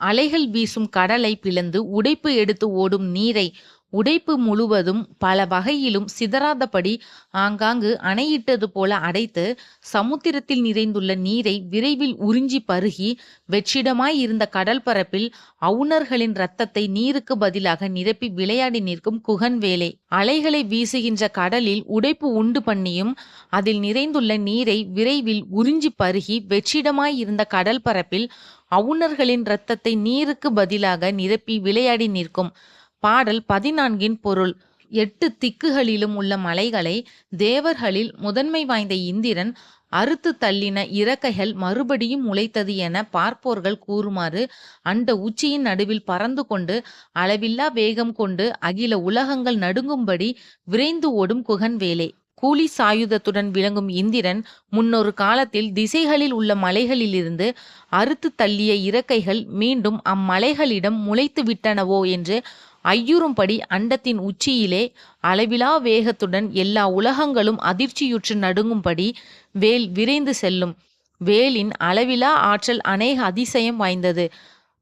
அலைகள் வீசும் கடலை பிளந்து உடைப்பு எடுத்து ஓடும் நீரை உடைப்பு முழுவதும் பல வகையிலும் சிதறாதபடி ஆங்காங்கு அணையிட்டது போல அடைத்து சமுத்திரத்தில் நிறைந்துள்ள நீரை விரைவில் உறிஞ்சி பருகி வெற்றிடமாய் இருந்த கடல் பரப்பில் அவுணர்களின் இரத்தத்தை நீருக்கு பதிலாக நிரப்பி விளையாடி நிற்கும் குகன் வேலை. அலைகளை வீசுகின்ற கடலில் உடைப்பு உண்டு பண்ணியும் அதில் நிறைந்துள்ள நீரை விரைவில் உறிஞ்சி பருகி வெற்றிடமாய் இருந்த கடல் பரப்பில் அவுணர்களின் இரத்தத்தை நீருக்கு பதிலாக நிரப்பி விளையாடி நிற்கும் பாடல் பதினான்கின் பொருள். எட்டு திக்குகளிலும் உள்ள மலைகளை தேவர்களில் முதன்மை வாய்ந்த இந்திரன் அறுத்து தள்ளின இறக்கைகள் மறுபடியும் முளைத்தது என பார்ப்போர்கள் கூறுமாறு அண்ட உச்சியின் நடுவில் பறந்து கொண்டு அளவில்லா வேகம் கொண்டு அகில உலகங்கள் நடுங்கும்படி விரைந்து ஓடும் குகன் வேலை. கூலி சாயுதத்துடன் விளங்கும் இந்திரன் முன்னொரு காலத்தில் திசைகளில் உள்ள மலைகளிலிருந்து அறுத்து தள்ளிய இறக்கைகள் மீண்டும் அம்மலைகளிடம் முளைத்து விட்டனவோ என்று ஐயுறும்படி அண்டத்தின் உச்சியிலே அளவிலா வேகத்துடன் எல்லா உலகங்களும் அதிர்ச்சியுற்று நடுங்கும்படி வேல் விரைந்து செல்லும். வேலின் அளவிலா ஆற்றல் அநேக அதிசயம் வாய்ந்தது.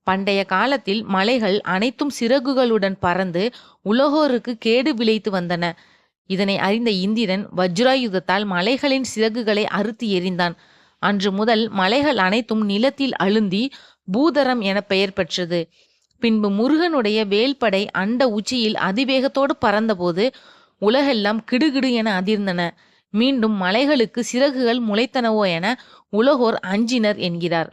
பண்டைய காலத்தில் மலைகள் அனைத்தும் சிறகுகளுடன் பறந்து உலகோருக்கு கேடு விளைத்து வந்தன. இதனை அறிந்த இந்திரன் வஜ்ராயுதத்தால் மலைகளின் சிறகுகளை அறுத்து எறிந்தான். அன்று முதல் மலைகள் அனைத்தும் நிலத்தில் அழுந்தி பூதரம் என பெயர் பெற்றது. பின்பு முருகனுடைய வேல்படை அண்ட உச்சியில் அதிவேகத்தோடு பறந்தபோது உலகெல்லாம் கிடுகிடு என அதிர்ந்தன. மீண்டும் மலைகளுக்கு சிறகுகள் முளைத்தனவோ என உலகோர் அஞ்சினர் என்கிறார்.